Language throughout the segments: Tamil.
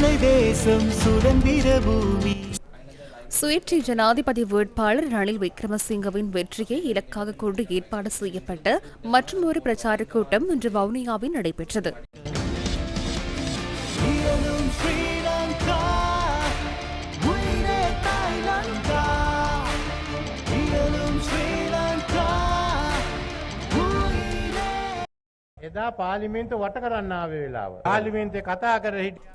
மலை தேசம் சுதந்திர பூமி. சுயேட்சை ஜனாதிபதி வேட்பாளர் ரணில் விக்ரமசிங்கவின் வெற்றியை இலக்காக கொண்டு ஏற்பாடு செய்யப்பட்ட மற்றொரு பிரச்சாரக் கூட்டம் இன்று வவுனியாவில் நடைபெற்றது.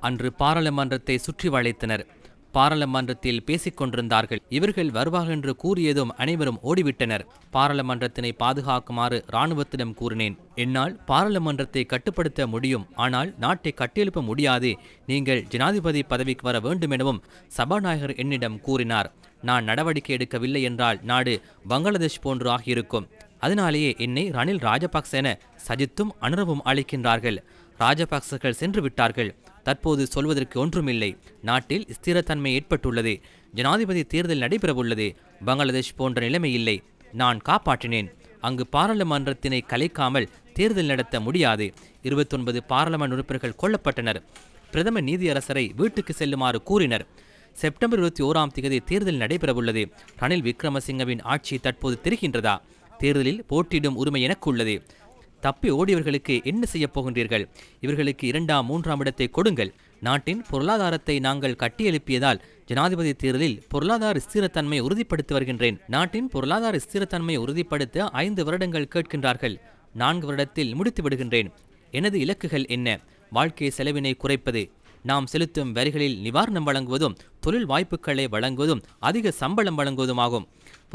அன்று பாராளுமன்றத்தை சுற்றி வளைத்தனர். பாராளுமன்றத்தில் பேசிக் கொண்டிருந்தார்கள். இவர்கள் வருவார்கள் என்று கூறியதும் அனைவரும் ஓடிவிட்டனர். பாராளுமன்றத்தினை பாதுகாக்குமாறு இராணுவத்திடம் கூறினேன். என்னால் பாராளுமன்றத்தை கட்டுப்படுத்த முடியும். ஆனால் நாட்டை கட்டியெழுப்ப முடியாது. நீங்கள் ஜனாதிபதி பதவிக்கு வர வேண்டும் எனவும் சபாநாயகர் என்னிடம் கூறினார். நான் நடவடிக்கை எடுக்கவில்லை என்றால் நாடு பங்களாதேஷ் போன்று ஆகியிருக்கும். அதனாலேயே என்னை ரணில் ராஜபக்ச என சஜித்தும் அனுரவும் அழைக்கின்றார்கள். ராஜபக்சர்கள் சென்று விட்டார்கள். தற்போது சொல்வதற்கு ஒன்றுமில்லை. நாட்டில் ஸ்திரத்தன்மை ஏற்பட்டுள்ளது. ஜனாதிபதி தேர்தல் நடைபெறவுள்ளது. பங்களாதேஷ் போன்ற நிலைமை இல்லை. நான் காப்பாற்றினேன். அங்கு பாராளுமன்றத்தினை கலைக்காமல் தேர்தல் நடத்த முடியாது. இருபத்தொன்பது பாராளுமன்ற உறுப்பினர்கள் கொல்லப்பட்டனர். பிரதம நீதியரசரை வீட்டுக்கு செல்லுமாறு கூறினர். செப்டம்பர் இருபத்தி ஓராம் தேதி தேர்தல் நடைபெறவுள்ளது. ரணில் விக்ரமசிங்கவின் ஆட்சி தற்போது தெரிகின்றதா? தேர்தலில் போட்டியிடும் உரிமை எனக்கு உள்ளது தப்பி ஓடியவர்களுக்கு என்ன செய்யப் போகின்றீர்கள்? இவர்களுக்கு இரண்டாம் மூன்றாம் இடத்தை கொடுங்கள். நாட்டின் பொருளாதாரத்தை நாங்கள் கட்டியெழுப்பியதால் ஜனாதிபதி தேர்தலில் பொருளாதார ஸ்திரத்தன்மை உறுதிப்படுத்தி வருகின்றேன். நாட்டின் பொருளாதார ஸ்திரத்தன்மையை உறுதிப்படுத்த ஐந்து வருடங்கள் கேட்கின்றார்கள். நான்கு வருடத்தில் முடித்து விடுகின்றேன். எனது இலக்குகள் என்ன? வாழ்க்கை செலவினை குறைப்பது. நாம் செலுத்தும் வரிகளில் நிவாரணம் வழங்குவதும் தொழில் வாய்ப்புகளை வழங்குவதும் அதிக சம்பளம் வழங்குவதுமாகும்.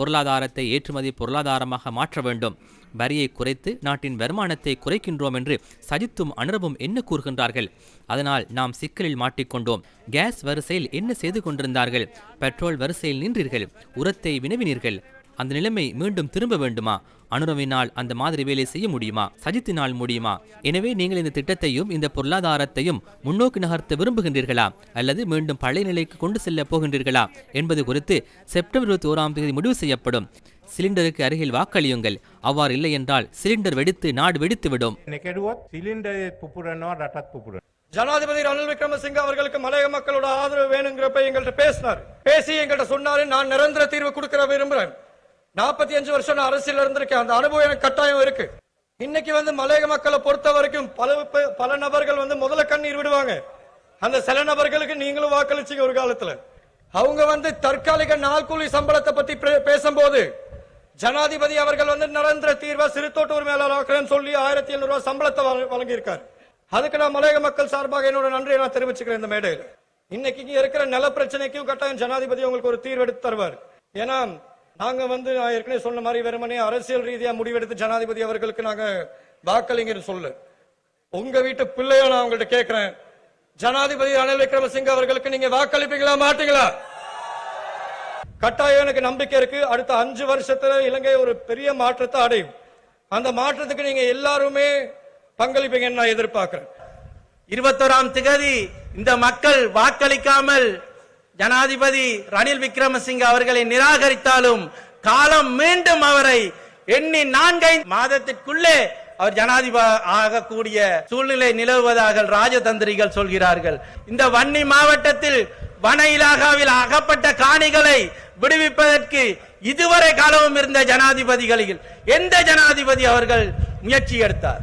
பொருளாதாரத்தை ஏற்றுமதி பொருளாதாரமாக மாற்ற வேண்டும். வரியை குறைத்து நாட்டின் வருமானத்தை குறைக்கின்றோம் என்று சஜித்தும் அனுரவும் என்ன கூறுகின்றார்கள்? அதனால் நாம் சிக்கலில் மாட்டிக்கொண்டோம். கேஸ் வரிசையில் என்ன செய்து கொண்டிருந்தார்கள்? பெட்ரோல் வரிசையில் நின்றீர்கள். உரத்தை வினவினீர்கள். அந்த நிலைமை மீண்டும் திரும்ப வேண்டுமா? அனுரவினால் அந்த மாதிரி வேலை செய்ய முடியுமா? சஜித்தினால் முடியுமா? எனவே நீங்கள் இந்த திட்டத்தையும் இந்த பொருளாதாரத்தையும் முன்னோக்கி நகர்த்த விரும்புகின்றீர்களா? அல்லது மீண்டும் பழைய நிலைக்கு கொண்டு செல்ல போகின்றீர்களா? என்பது குறித்து செப்டம்பர் இருபத்தி ஓராம் தேதி முடிவு செய்யப்படும். சிலிண்டருக்கு அருகில் வாக்களியுங்கள். அவ்வாறு இல்லை என்றால் சிலிண்டர் வெடித்து நாடு வெடித்துவிடும். ஜனாதிபதி ரணில் விக்ரமசிங்க அவர்களுக்கு மலையக மக்களோட ஆதரவு வேணுங்கிறப்ப எங்கள்கிட்ட பேசினார். பேசி எங்கள்கிட்ட சொன்னாரு. நான் நிரந்தர தீர்வு கொடுக்கற விரும்புறேன் நாற்பத்தி அஞ்சு வருஷம் நான் அரசியல் இருந்திருக்கேன். அந்த அனுபவம் எனக்கு கட்டாயம் இருக்கு. இன்னைக்கு வந்து மலையக மக்களை பொறுத்த வரைக்கும் பல பல நபர்கள் வந்து முதல்ல கண்ணீர் விடுவாங்க. அந்த சில நபர்களுக்கு நீங்களும் வாக்களிச்சீங்க ஒரு காலத்துல. அவங்க வந்து தற்காலிக நாள்கூலி சம்பளத்தை பத்தி பே- பேசும்போது ஜனாதிபதி அவர்கள் வந்து நரேந்திர தீர்வா சிறுத்தோட்டூர் உரிமையாளர் சொல்லி ஆயிரத்தி எழுநூறு ரூபாய் சம்பளத்தை வழங்கியிருக்காரு. அதுக்கு நான் மலையக மக்கள் சார்பாக என்னோட நன்றியை நான் தெரிவிச்சுக்கிறேன் இந்த மேடையில். இன்னைக்கு இருக்கிற நில பிரச்சனைக்கும் கட்டாயம் ஜனாதிபதி உங்களுக்கு ஒரு தீர்வு எடுத்து தருவார். ஏன்னா நாங்க வந்து நான் ஏற்கனவே சொன்ன மாதிரி வெறுமனே அரசியல் ரீதியா முடிவெடுத்து ஜனாதிபதி அவர்களுக்கு நாங்க வாக்களிங்கன்னு சொல்லு உங்க வீட்டு பிள்ளைய நான் உங்கள்ட்ட கேட்கிறேன் ஜனாதிபதி ரணில் விக்ரமசிங்க அவர்களுக்கு நீங்க வாக்களிப்பீங்களா மாட்டீங்களா? கட்டாயம் எனக்கு நம்பிக்கை இருக்கு. அடுத்த அஞ்சு வருஷத்துல இலங்கை ஒரு பெரிய மாற்றத்தை அடையும். அந்த மாற்றத்துக்கு நீங்க எல்லாருமே பங்களிப்பீங்கன்னு நான் எதிர்பார்க்கிறேன். இருபத்தோராம் திகதி இந்த மக்கள் வாக்களிக்காமல் ஜனாதிபதி ரணில் விக்ரமசிங்க அவர்களை நிராகரித்தாலும் காலம் மீண்டும் அவரை எண்ணி நான்கை மாதத்திற்குள்ளே அவர் ஜனாதிபதி ஆகக்கூடிய சூழ்நிலை நிலவுவதாக ராஜதந்திரிகள் சொல்கிறார்கள். இந்த வன்னி மாவட்டத்தில் வன இலாகாவில் அகப்பட்ட காணிகளை விடுவிப்பதற்கு இதுவரை காலமும் இருந்த ஜனாதிபதிகளில் எந்த ஜனாதிபதி அவர்கள் முயற்சி எடுத்தார்?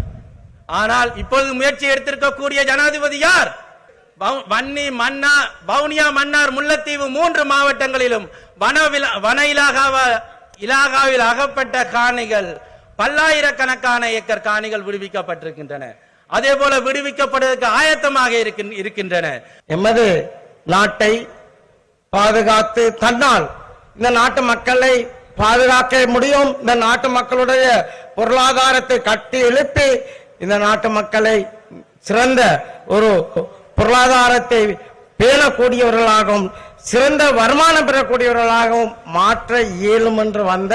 ஆனால் இப்பொழுது முயற்சி எடுத்திருக்கக்கூடிய ஜனாதிபதி யார்? வன்னி மன்னா வவுனியா மன்னார் முல்லைத்தீவு மூன்று மாவட்டங்களிலும் வனவில வன இலாகாவ இலாகாவில் அகப்பட்ட காணிகள் பல்லாயிரக்கணக்கான ஏக்கர் காணிகள் விடுவிக்கப்பட்டிருக்கின்றன. அதே போல விடுவிக்கப்படுவதற்கு ஆயத்தமாக இருக்கின்- இருக்கின்றன. எமது நாட்டை பாதுகாத்து தன்னால் இந்த நாட்டு மக்களை பாதுகாக்க முடியும். இந்த நாட்டு மக்களுடைய பொருளாதாரத்தை கட்டி எழுப்பி இந்த நாட்டு மக்களை சிறந்த ஒரு பொருளாதாரத்தை பேணக்கூடியவர்களாகவும் சிறந்த வருமானம் பெறக்கூடியவர்களாகவும் மாற்ற இயலும் என்று வந்த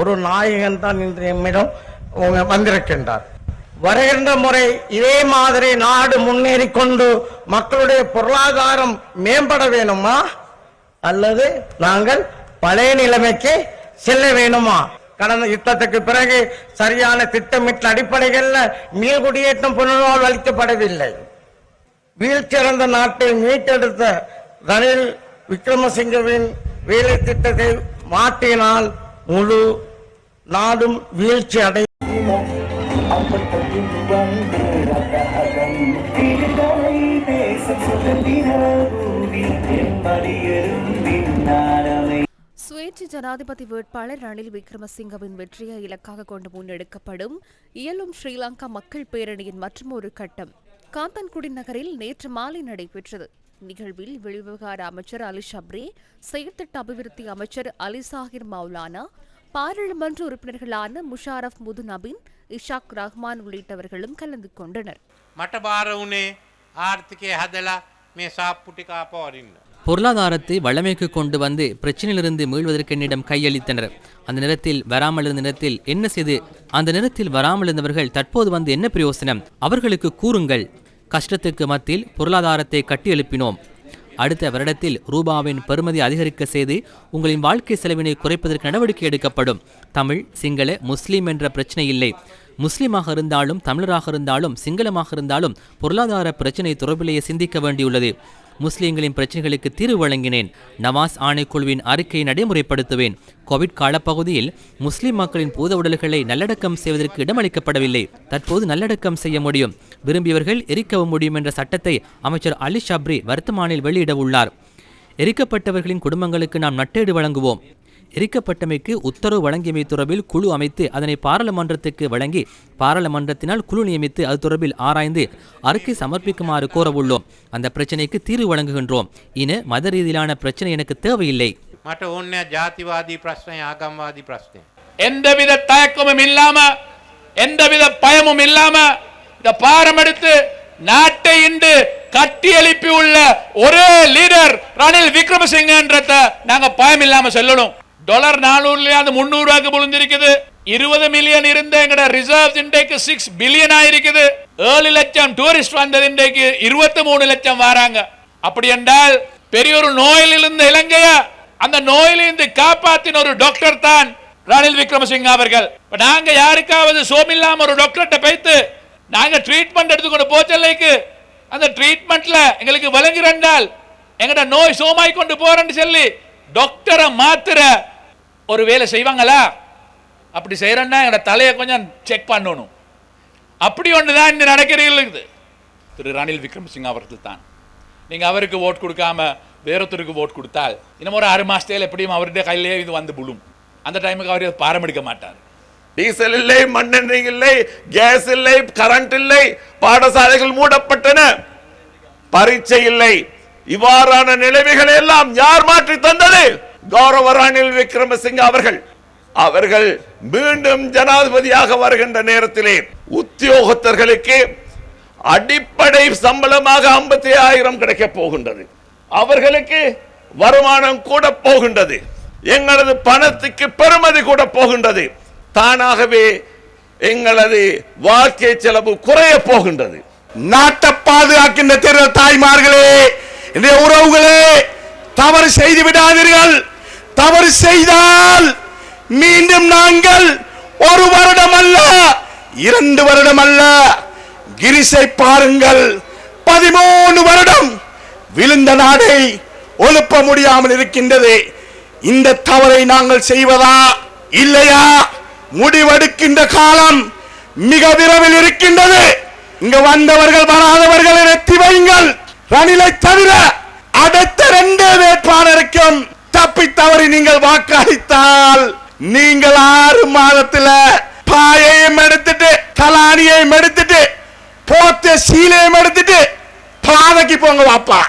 ஒரு நாயகன் தான் இன்று எம்மிடம் வந்திருக்கின்றார். வருகின்ற முறை இதே மாதிரி நாடு முன்னேறி கொண்டு மக்களுடைய பொருளாதாரம் மேம்பட வேணுமா? அல்லது நாங்கள் பழைய நிலைமைக்கு செல்ல வேணுமா? கடந்த யுத்தத்துக்கு பிறகு சரியான திட்டமிட்ட அடிப்படைகளில் மீள்குடியேற்றம் புனர்வால் அளிக்கப்படவில்லை. வீழ்ச்சியடைந்த நாட்டை மீட்டெடுத்த ரணில் விக்ரமசிங்கவின் வேலை திட்டத்தை மாற்றினால் முழு நாடும் வீழ்ச்சி அடை விடுதலை சுயேட்சை ஜனாதிபதி வேட்பாளர் ரணில் விக்ரமசிங்கவின் வெற்றியை இலக்காக கொண்டு முன்னெடுக்கப்படும் இயலும் ஸ்ரீலங்கா மக்கள் பேரணியின் மற்றும் ஒரு கட்டம். காத்தான்குடி நகரில் நேற்று மாலை நடைபெற்றது. நிகழ்வில் வெளிவிவகார அமைச்சர் அலி ஷப்ரி செயற்திட்ட அபிவிருத்தி அமைச்சர் அலி சாஹிர் மௌலானா பாராளுமன்ற உறுப்பினர்களான முஷாரஃப் முது நபின் இஷாக் ரஹ்மான் உள்ளிட்டவர்களும் கலந்து கொண்டனர். பொருளாதாரத்தை வளமைக்கு கொண்டு வந்து பிரச்சனையிலிருந்து மீள்வதற்கு என்னிடம் கையளித்தனர். அந்த நேரத்தில் வராமல் இருந்த நேரத்தில் என்ன செய்து அந்த நேரத்தில் வராமல் இருந்தவர்கள் தற்போது வந்து என்ன பிரயோசனம்? அவர்களுக்கு கூறுங்கள். கஷ்டத்துக்கு மத்தியில் பொருளாதாரத்தை கட்டியெழுப்பினோம். அடுத்த வருடத்தில் ரூபாவின் பெறுமதி அதிகரிக்க செய்து உங்களின் வாழ்க்கை செலவினை குறைப்பதற்கு நடவடிக்கை எடுக்கப்படும். தமிழ் சிங்கள முஸ்லீம் என்ற பிரச்சனை இல்லை. முஸ்லீமாக இருந்தாலும் தமிழராக இருந்தாலும் சிங்களமாக இருந்தாலும் பொருளாதார பிரச்சனை தொடர்பிலேயே சிந்திக்க வேண்டியுள்ளது. முஸ்லிம்களின் பிரச்சனைகளுக்கு தீர்வு வழங்கினேன். நவாஸ் ஆணைக்குழுவின் அறிக்கையை நடைமுறைப்படுத்துவேன். கோவிட் காலப்பகுதியில் முஸ்லிம் மக்களின் பூத உடல்களை நல்லடக்கம் செய்வதற்கு இடமளிக்கப்படவில்லை. தற்போது நல்லடக்கம் செய்ய முடியும். விரும்பியவர்கள் எரிக்கவும் முடியும் என்ற சட்டத்தை அமைச்சர் அலி ஷப்ரி வர்த்தமானில் வெளியிட உள்ளார் எரிக்கப்பட்டவர்களின் குடும்பங்களுக்கு நாம் நட்டேடு வழங்குவோம். எரிக்கப்பட்டமைக்கு உத்தரவு வழங்கியமை தொடர்பில் குழு அமைத்து அதனை பாராளுமன்றத்துக்கு வழங்கி பாராளுமன்றத்தினால் குழு நியமித்து அது தொடர்பில் ஆராய்ந்து அறிக்கை சமர்ப்பிக்குமாறு கோரவுள்ளோம் அந்த பிரச்சனைக்கு தீர்வு வழங்குகின்றோம் இன மத ரீதியிலான பிரச்சனை எனக்கு தேவையில்லை මට ඕන්න ජාතිවාදී ප්‍රශ්නය ආගම්වාදී ප්‍රශ්නය. எந்தவித தயக்கமும் இல்லாம எந்தவித பயமும் இல்லாம இந்த பாரம் எடுத்து நாட்டை இன்று கட்டி எழுப்பி உள்ள ஒரே லீடர் ரணில் விக்ரமசிங்கன்றத நாங்க பயம் இல்லாம சொல்லணும் டாலர் நானூறுல அந்த முன்னூறு விழுந்திருக்குது இருபது மில்லியன் இருந்த எங்கட ரிசர்வ் இன்றைக்கு சிக்ஸ் பில்லியன் ஆயிருக்குது. ஏழு லட்சம் டூரிஸ்ட் வந்தது இன்றைக்கு இருபத்தி மூணு லட்சம் வராங்க. அப்படி என்றால் பெரிய ஒரு நோயில் இருந்த இலங்கைய அந்த நோயிலிருந்து காப்பாத்தின ஒரு டாக்டர் தான் ரணில் விக்ரமசிங்க அவர்கள். நாங்க யாருக்காவது சோமில்லாம ஒரு டாக்டர்கிட்ட போய்த்து நாங்க ட்ரீட்மெண்ட் எடுத்துக்கொண்டு போச்சல்லைக்கு அந்த ட்ரீட்மெண்ட்ல எங்களுக்கு விளங்குறண்டால் எங்கட நோய் சோமாய் கொண்டு போறேன்னு சொல்லி டாக்டரை மாத்திர ஒரு வேலை செய்வாங்களா? அப்படி செய்கிறேன்னா எங்கட தலையை கொஞ்சம் செக் பண்ணணும். அப்படி ஒன்று தான் இந்த நடக்கிறீர்கள் திரு ரணில் விக்ரமசிங் அவர்கள் தான். நீங்கள் அவருக்கு ஓட் கொடுக்காம வேறொருத்தருக்கு ஓட் கொடுத்தால் இன்னும் ஒரு ஆறு மாதத்தில் எப்படியும் அவருடைய கையிலேயே இது வந்து விழும். அந்த டைமுக்கு அவர் பாரம் எடுக்க மாட்டார். டீசல் இல்லை மண்ணெண்ணெய் இல்லை கேஸ் இல்லை கரண்ட் இல்லை பாடசாலைகள் மூடப்பட்டன. பரீட்சை இல்லை. இவ்வாறான நிலைமைகளை எல்லாம் யார் மாற்றி தந்தது? கௌரவ ரணில் விக்ரமசிங்க அவர்கள். அவர்கள் மீண்டும் ஜனாதிபதியாக வருகின்ற நேரத்திலே உத்தியோகத்தர்களுக்கு அடிப்படை சம்பளமாக ஐம்பத்தி ஆயிரம் கிடைக்க போகின்றது. அவர்களுக்கு வருமானம் கூட போகின்றது. எங்களது பணத்துக்கு பெருமதி கூட போகின்றது. தானாகவே எங்களது வாழ்க்கை செலவு குறைய போகின்றது. நாட்டை பாதுகாக்கின்ற தேர்தல் தாய்மார்களே இன்றைய உறவுகளே தவறு செய்து விடாதீர்கள். தவறு செய்தால் மீண்டும் நாங்கள் ஒரு வருடம் அல்ல இரண்டு வருடம் அல்ல கிரிசை பாருங்கள் பதிமூணு வருடம் விழுந்த நாடை ஒழுப்ப முடியாமல் இருக்கின்றது. இந்த தவறை நாங்கள் செய்வதா இல்லையா? முடிவெடுக்கின்ற காலம் மிக விரைவில் இருக்கின்றது. இங்க வந்தவர்கள் வராதவர்களை நிறுத்தி வையுங்கள் ரணிலை தவிர அடுத்த ரெண்டு வேட்பாளருக்கும் தப்பி தவறி நீங்கள் வாக்களித்தால் நீங்கள் ஆறு மாதத்துல பாயையும் எடுத்துட்டு தலானியையும் எடுத்துட்டு போத்த சீலையும் எடுத்துட்டு பாதைக்கு போங்க வாப்பா.